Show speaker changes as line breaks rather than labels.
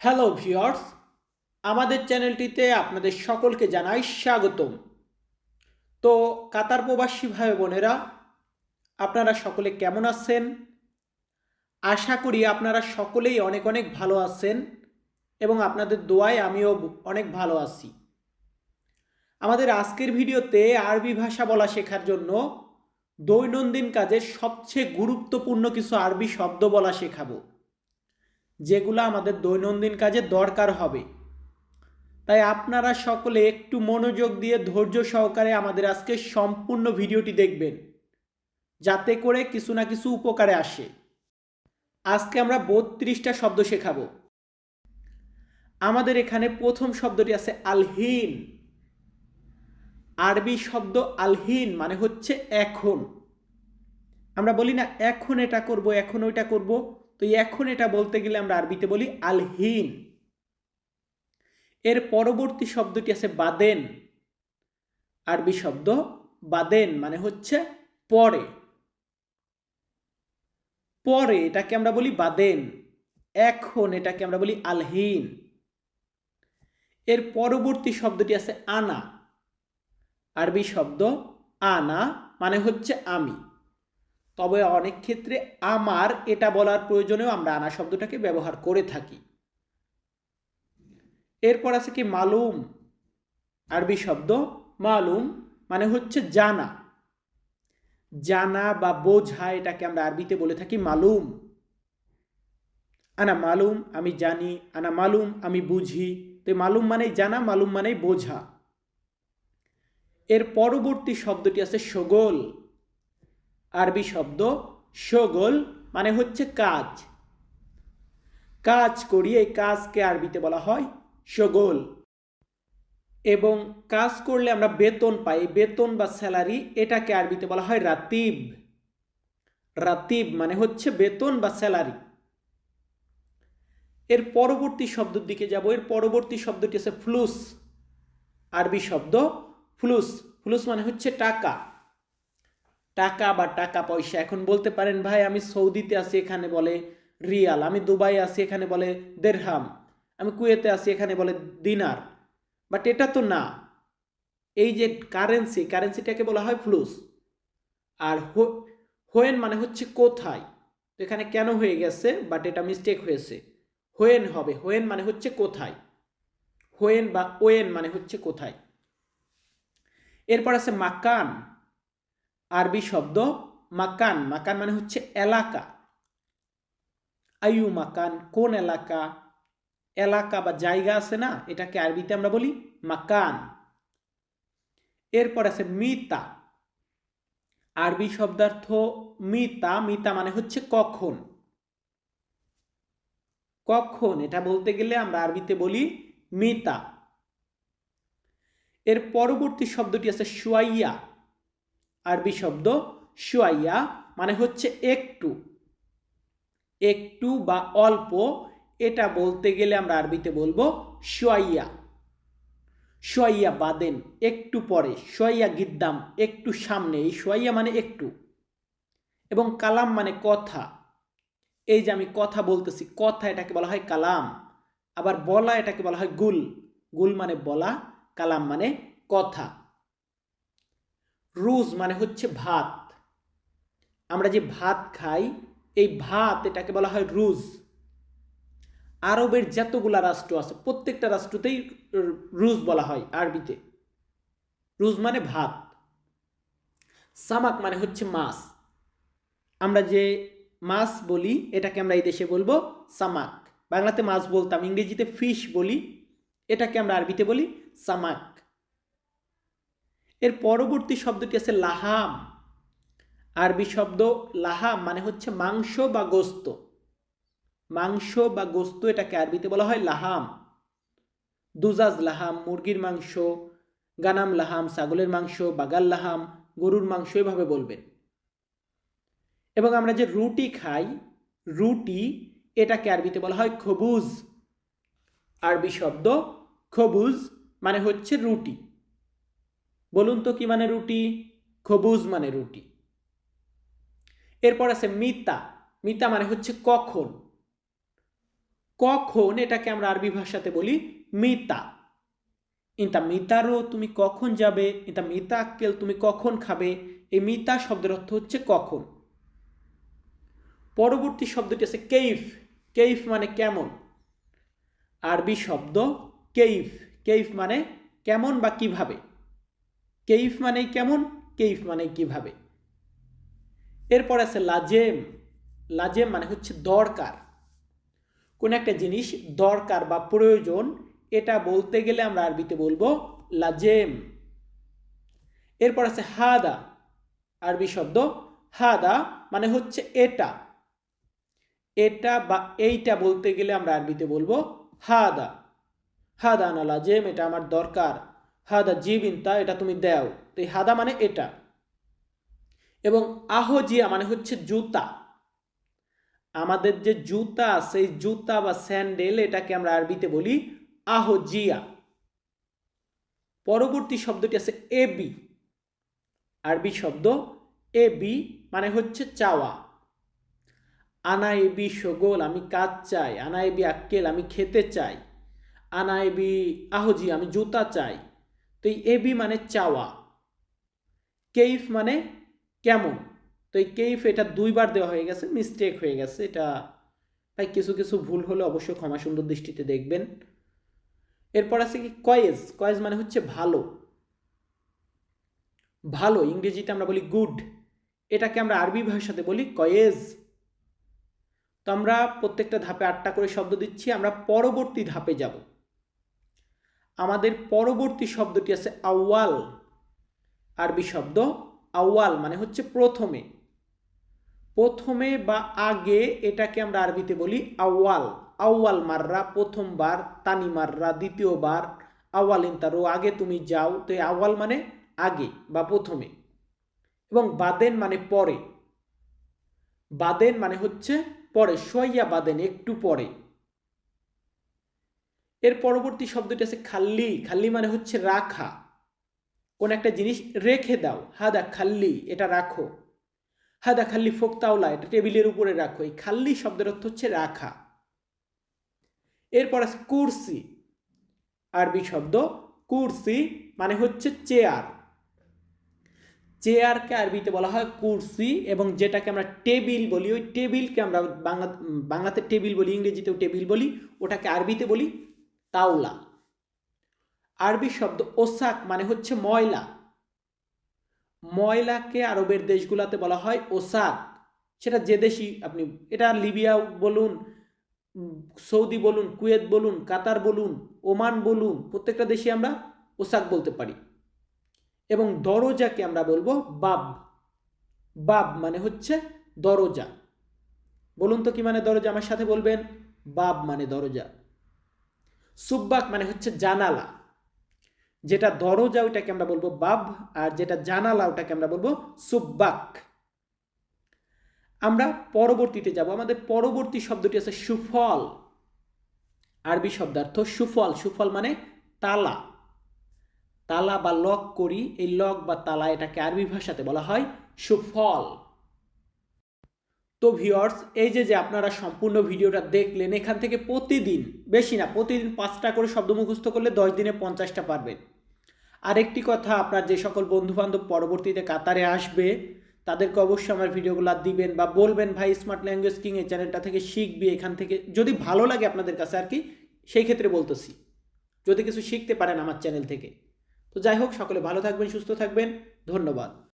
Hello viewers আমাদের চ্যানেলটিতে আপনাদের সকলকে জানাই স্বাগতম। তো কাতার প্রবাসী ভাই বোনেরা, আপনারা সকলে কেমন আছেন? আশা করি আপনারা সকলেই অনেক অনেক ভালো আছেন এবং আপনাদের দোয়ায় আমিও অনেক ভালো আছি। আমাদের আজকের ভিডিওতে আরবি ভাষা বলা শেখার জন্য দৈনন্দিন কাজে সবচেয়ে গুরুত্বপূর্ণ কিছু আরবি শব্দ বলা শেখাবো। যেগুলো আমাদের দৈনন্দিন কাজে দরকার হবে। তাই আপনারা সকলে একটু মনোযোগ দিয়ে ধৈর্য সহকারে আমাদের আজকে সম্পূর্ণ ভিডিওটি দেখবেন। যাতে করে কিছু না কিছু উপকারে আসে। আজকে আমরা বত্রিশটা শব্দ শেখাবো। আমাদের এখানে প্রথম শব্দটি আছে আলহীন। আরবি শব্দ আলহীন মানে হচ্ছে এখন। আমরা বলি না, এখন এটা করব, এখন ওইটা করব। তো এখন এটা বলতে গেলে আমরা আরবিতে বলি আলহিন। এর পরবর্তী শব্দটি আছে বাদেন। আরবি শব্দ বাদেন মানে হচ্ছে পরে। পরে এটাকে আমরা বলি বাদেন। এখন এটাকে আমরা বলি আলহিন। এর পরবর্তী শব্দটি আছে আনা। আরবি শব্দ আনা মানে হচ্ছে আমি। তবে অনেক ক্ষেত্রে আমার এটা বলার প্রয়োজনেও আমরা আনা শব্দটাকে ব্যবহার করে থাকি। এরপর আছে কি মালুম, আরবি শব্দ মালুম মানে হচ্ছে জানা। জানা বা বোঝা এটাকে আমরা আরবিতে বলে থাকি মালুম। আনা মালুম, আমি জানি, আনা মালুম, আমি বুঝি। তো মালুম মানেই জানা, মালুম মানেই বোঝা। এর পরবর্তী শব্দটি আছে সগোল। আরবি শব্দ সগোল মানে হচ্ছে কাজ। কাজ করি এই কাজকে আরবিতে বলা হয় সগোল। এবং কাজ করলে আমরা বেতন পাই। বেতন বা স্যালারি এটাকে আরবিতে বলা হয় রাতিব। রাতিব মানে হচ্ছে বেতন বা স্যালারি। এর পরবর্তী শব্দের দিকে যাব। এর পরবর্তী শব্দটি আছে ফ্লুস। আরবি শব্দ ফ্লুস। ফ্লুস মানে হচ্ছে টাকা। টাকা বা টাকা পয়সা। এখন বলতে পারেন, ভাই, আমি সৌদিতে আছি, এখানে বলে রিয়াল। আমি দুবাই আছি, এখানে বলে দেড়হাম। আমি কুয়েতে আছি, এখানে বলে দিনার। বাট এটা তো না। এই যে কারেন্সি, কারেন্সিটাকে বলা হয় ফ্লুস। আর হোয়েন মানে হচ্ছে কোথায়? তো এখানে কেন হয়ে গেছে? বাট এটা মিস্টেক হয়েছে। হোয়েন হবে। হোয়েন মানে হচ্ছে কোথায়? হোয়েন বা ওয়েন মানে হচ্ছে কোথায়? এরপর আছে মাকান। আরবি শব্দ মাকান। মাকান মানে হচ্ছে এলাকা। আয়ু মাকান, কোন এলাকা? এলাকা বা জায়গা আছে না? এটাকে আরবিতে আমরা বলি মাকান। এরপর আছে মিতা। আরবি শব্দার্থ মিতা। মিতা মানে হচ্ছে কখন। কখন, এটা বলতে গেলে আমরা আরবিতে বলি মিতা। এর পরবর্তী শব্দটি আছে সুয়াইয়া আরবি শব্দ সুয়াইয়া মানে হচ্ছে একটু। একটু বা অল্প, এটা বলতে গেলে আমরা আরবিতে বলব সোয়াইয়া সোয়াইয়া বাদেন, একটু পরে সোয়াইয়া গিদ্দাম, একটু সামনে, এই সোয়াইয়া মানে একটু। এবং কালাম মানে কথা। এই যে আমি কথা বলতেছি, কথা এটাকে বলা হয় কালাম। আবার বলা এটাকে বলা হয় গুল। গুল মানে বলা, কালাম মানে কথা। রুজ মানে হচ্ছে ভাত। আমরা যে ভাত খাই, এই ভাত এটাকে বলা হয় রুজ। আরবের যতগুলা রাষ্ট্র আছে, প্রত্যেকটা রাষ্ট্রতেই রুজ বলা হয় আরবিতে। রুজ মানে ভাত। সামাক মানে হচ্ছে মাছ। আমরা যে মাছ বলি, এটাকে আমরা এই দেশে বলব সামাক। বাংলাতে মাছ বলতাম, ইংরেজিতে ফিশ বলি, এটাকে আমরা আরবিতে বলি সামাক। এর পরবর্তী শব্দটি আছে লাহাম। আরবি শব্দ লাহাম মানে হচ্ছে মাংস বা গোস্ত। মাংস বা গোস্ত এটাকে আরবিতে বলা হয় লাহাম। দুজাজ লাহাম, মুরগির মাংস, গানাম লাহাম, ছাগলের মাংস, বাগাল লাহাম, গরুর মাংস এভাবে বলবেন। এবং আমরা যে রুটি খাই, রুটি এটাকে আরবিতে বলা হয় খবুজ। আরবি শব্দ খবুজ মানে হচ্ছে রুটি। বলুন তো কি মানে রুটি? খবুজ মানে রুটি। এরপর আছে মিতা। মিতা মানে হচ্ছে কখন। কখন এটাকে আমরা আরবি ভাষাতে বলি মিতা। ইন্তা মিতারও তুমি কখন যাবে? ইন্তা মিতা আক্কেল তুমি কখন খাবে? এই মিতা শব্দের অর্থ হচ্ছে কখন। পরবর্তী শব্দটি আছে কেইফ। কেইফ মানে কেমন? আরবি শব্দ কেইফ। কেইফ মানে কেমন বা কীভাবে? কেইফ মানে কেমন, কেইফ মানে কীভাবে? এরপর আছে লাজেম। লাজেম মানে হচ্ছে দরকার। কোন একটা জিনিস দরকার বা প্রয়োজন, এটা বলতে গেলে আমরা আরবিতে বলব লাজেম। এরপর আছে হাদা, আরবি শব্দ হাদা মানে হচ্ছে এটা। এটা বা এইটা বলতে গেলে আমরা আরবিতে বলব হাদা। হাদা না লাজেম, এটা আমার দরকার। হাদা জিবিনতা এটা তুমি দাও। তো এই হাদা মানে এটা। এবং আহজিয়া মানে হচ্ছে জুতা। আমাদের যে জুতা এই জুতা বা স্যান্ডেল, এটাকে আমরা আরবিতে বলি আহজিয়া। পরবর্তী শব্দটি আছে এবি। আরবি শব্দ এবি মানে হচ্ছে চাওয়া। আনা এবি সগোল, আমি কাজ চাই। আনা এবি আক্কেল, আমি খেতে চাই। আনা এবি আহজি আমি জুতা চাই। তো এই এবি মানে চাওয়া। কেইফ মানে কেমন? তো এই কেইফ এটা দুইবার দেওয়া হয়ে গেছে মিস্টেক হয়ে গেছে। এটা তাই কিছু কিছু ভুল হলে অবশ্যই ক্ষমা সুন্দর দৃষ্টিতে দেখবেন। এরপর আছে কি কয়েজ? কয়েজ মানে হচ্ছে ভালো। ভালো, ইংরেজিতে আমরা বলি গুড এটাকে আমরা আরবি ভাষাতে বলি কয়েজ। তো আমরা প্রত্যেকটা ধাপে আটটা করে শব্দ দিচ্ছি, আমরা পরবর্তী ধাপে যাব। আমাদের পরবর্তী শব্দটি আছে আউয়াল। আরবি শব্দ আউয়াল মানে হচ্ছে প্রথমে। প্রথমে বা আগে এটাকে আমরা আরবিতে বলি আউয়াল। আউয়াল মাররা, প্রথমবার, তানি মাররা, দ্বিতীয়বার আওয়াল ইন্তারো আগে তুমি যাও। তো এই আওয়াল মানে আগে বা প্রথমে। এবং বাদেন মানে পরে। বাদেন মানে হচ্ছে পরে সইয়া বাদেন, একটু পরে। এর পরবর্তী শব্দটি আছে খাল্লি। খাল্লি মানে হচ্ছে রাখা। কোন একটা জিনিস রেখে দাও। হাদা খাল্লি, এটা রাখো। হাদা খাল্লি ফোকতাওলা, এটা টেবিলের উপরে রাখো। এই খাল্লি শব্দের অর্থ হচ্ছে রাখা। এরপর আছে কুরসি। আরবি শব্দ কুরসি মানে হচ্ছে চেয়ার। চেয়ারকে আরবিতে বলা হয় কুরসি এবং যেটাকে আমরা টেবিল বলি। ওই টেবিলকে আমরা বাংলা বাংলাতে টেবিল বলি, ইংরেজিতেও টেবিল বলি, ওটাকে আরবিতে বলি তাওলা। আরবি শব্দ ওসাক মানে হচ্ছে ময়লা। ময়লাকে আরবের দেশগুলোতে বলা হয় ওসাক। সেটা যে দেশই আপনি, এটা লিবিয়া বলুন সৌদি বলুন, কুয়েত বলুন, কাতার বলুন, ওমান বলুন, প্রত্যেকটা দেশে আমরা ওসাক বলতে পারি। এবং দরজাকে আমরা বলব বাব। বাব মানে হচ্ছে দরজা। বলুন তো কি মানে দরজা? আমার সাথে বলবেন, বাব মানে দরজা। সুব্বাক মানে হচ্ছে জানালা, যেটা দরজা ওইটাকে আমরা বলব বাব আর যেটা জানালা ওটাকে আমরা বলব সুব্বাক। আমরা পরবর্তীতে যাব, আমাদের পরবর্তী শব্দটি আছে সুফল, আরবি শব্দার্থ সুফল সুফল মানে তালা। তালা বা লক করি, এই লক বা তালা এটাকে আরবি ভাষাতে বলা হয় সুফল। তো ভিওর্স এই যে যে আপনারা সম্পূর্ণ ভিডিওটা দেখলেন, এখান থেকে প্রতিদিন, বেশি না, প্রতিদিন পাঁচটা করে শব্দ মুখস্থ করলে দশ দিনে পঞ্চাশটা পারবেন। আরেকটি কথা, আপনার যে সকল বন্ধুবান্ধব পরবর্তীতে কাতারে আসবে, তাদেরকে অবশ্যই আমার ভিডিওগুলো দিবেন বা বলবেন, ভাই স্মার্ট ল্যাঙ্গুয়েজ কিং এই চ্যানেলটা থেকে শিখবি এখান থেকে। যদি ভালো লাগে আপনাদের কাছে আর কি, সেই ক্ষেত্রে বলতেছি। যদি কিছু শিখতে পারেন আমার চ্যানেল থেকে। তো যাই হোক, সকলে ভালো থাকবেন, সুস্থ থাকবেন। ধন্যবাদ।